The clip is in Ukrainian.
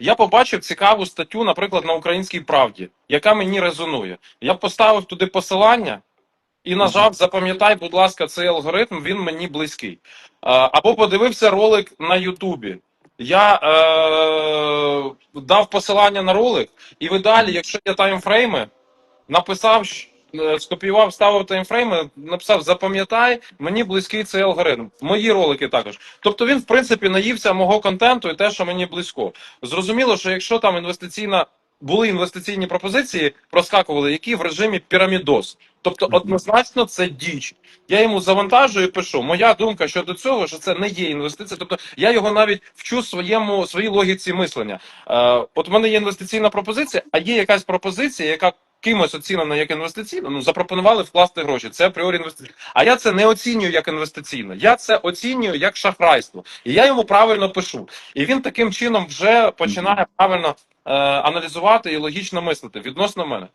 Я побачив цікаву статтю, наприклад, на Українській правді, яка мені резонує. Я поставив туди посилання і нажав Запам'ятай, будь ласка, цей алгоритм, він мені близький. Або подивився ролик на Ютубі. Я е, дав посилання на ролик, і ви далі, якщо є таймфрейми, написав, скопіював, ставив таймфрейми, написав Запам'ятай, мені близький цей алгоритм. Мої ролики також. Тобто він, в принципі, наївся мого контенту і те, що мені близько. Зрозуміло, що якщо там інвестиційна. Були інвестиційні пропозиції, проскакували, які в режимі пірамідос. Тобто, однозначно, це діч. Я йому завантажую і пишу. Моя думка щодо цього, що це не є інвестиція. Тобто я його навіть вчу своєму своїй логіці мислення. Е, от в мене є інвестиційна пропозиція, а є якась пропозиція, яка кимось оцінено як інвестиційно, Ну запропонували вкласти гроші. Це апріорі інвестиційно. А я це не оцінюю як інвестиційно. Я це оцінюю як шахрайство. І я йому правильно пишу. І він таким чином вже починає правильно е, аналізувати і логічно мислити відносно мене.